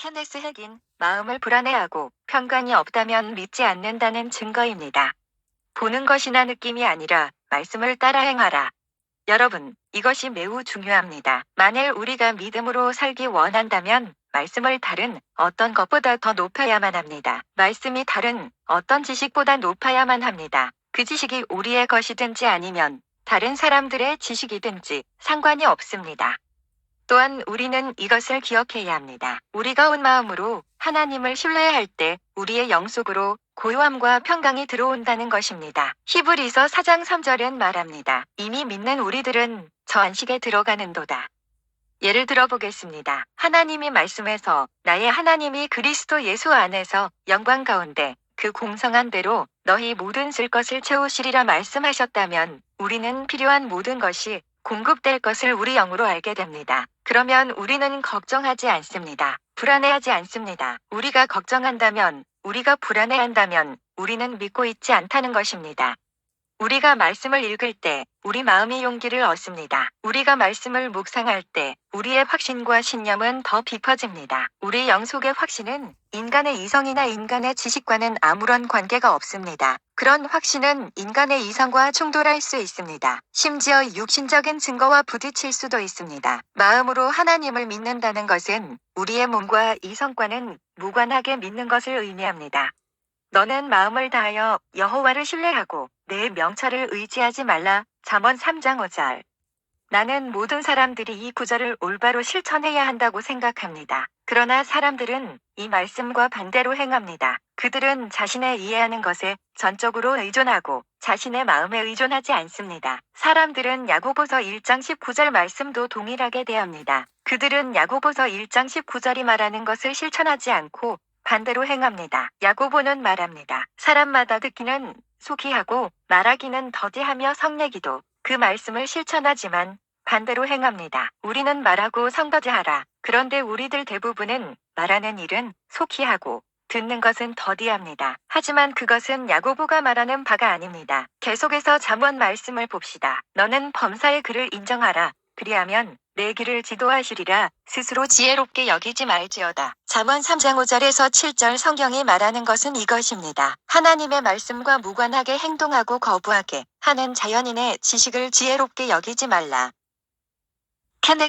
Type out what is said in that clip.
케네스 핵인 마음을 불안해하고 편관이 없다면 믿지 않는다는 증거입니다. 보는 것이나 느낌이 아니라 말씀을 따라 행하라. 여러분, 이것이 매우 중요합니다. 만일 우리가 믿음으로 살기 원한다면 말씀을 다른 어떤 것보다 더 높여야만 합니다. 말씀이 다른 어떤 지식보다 높아야만 합니다. 그 지식이 우리의 것이든지 아니면 다른 사람들의 지식이든지 상관이 없습니다. 또한 우리는 이것을 기억해야 합니다. 우리가 온 마음으로 하나님을 신뢰할 때 우리의 영속으로 고요함과 평강이 들어온다는 것입니다. 히브리서 4장 3절은 말합니다. 이미 믿는 우리들은 저 안식에 들어가는도다. 예를 들어 보겠습니다. 하나님이 말씀해서 나의 하나님이 그리스도 예수 안에서 영광 가운데 그 공성한 대로 너희 모든 쓸 것을 채우시리라 말씀하셨다면 우리는 필요한 모든 것이 공급될 것을 우리 영으로 알게 됩니다. 그러면 우리는 걱정하지 않습니다. 불안해하지 않습니다. 우리가 걱정한다면, 우리가 불안해한다면 우리는 믿고 있지 않다는 것입니다. 우리가 말씀을 읽을 때 우리 마음이 용기를 얻습니다. 우리가 말씀을 묵상할 때 우리의 확신과 신념은 더 깊어집니다. 우리 영속의 확신은 인간의 이성이나 인간의 지식과는 아무런 관계가 없습니다. 그런 확신은 인간의 이성과 충돌할 수 있습니다. 심지어 육신적인 증거와 부딪힐 수도 있습니다. 마음으로 하나님을 믿는다는 것은 우리의 몸과 이성과는 무관하게 믿는 것을 의미합니다. 너는 마음을 다하여 여호와를 신뢰하고 내 명철을 의지하지 말라. 잠언 3장 5절. 나는 모든 사람들이 이 구절을 올바로 실천해야 한다고 생각합니다. 그러나 사람들은 이 말씀과 반대로 행합니다. 그들은 자신의 이해하는 것에 전적으로 의존하고 자신의 마음에 의존하지 않습니다. 사람들은 야고보서 1장 19절 말씀도 동일하게 대합니다. 그들은 야고보서 1장 19절이 말하는 것을 실천하지 않고 반대로 행합니다. 야고보는 말합니다. 사람마다 듣기는 속히 하고 말하기는 더디하며 성내기도 그 말씀을 실천하지만 반대로 행합니다. 우리는 말하고 성더디하라. 그런데 우리들 대부분은 말하는 일은 속히 하고 듣는 것은 더디합니다. 하지만 그것은 야고보가 말하는 바가 아닙니다. 계속해서 잠언 말씀을 봅시다. 너는 범사의 그를 인정하라. 그리하면 내 길을 지도하시리라 스스로 지혜롭게 여기지 말지어다. 잠언 3장 5절에서 7절 성경이 말하는 것은 이것입니다. 하나님의 말씀과 무관하게 행동하고 거부하게 하는 자연인의 지식을 지혜롭게 여기지 말라. 케넷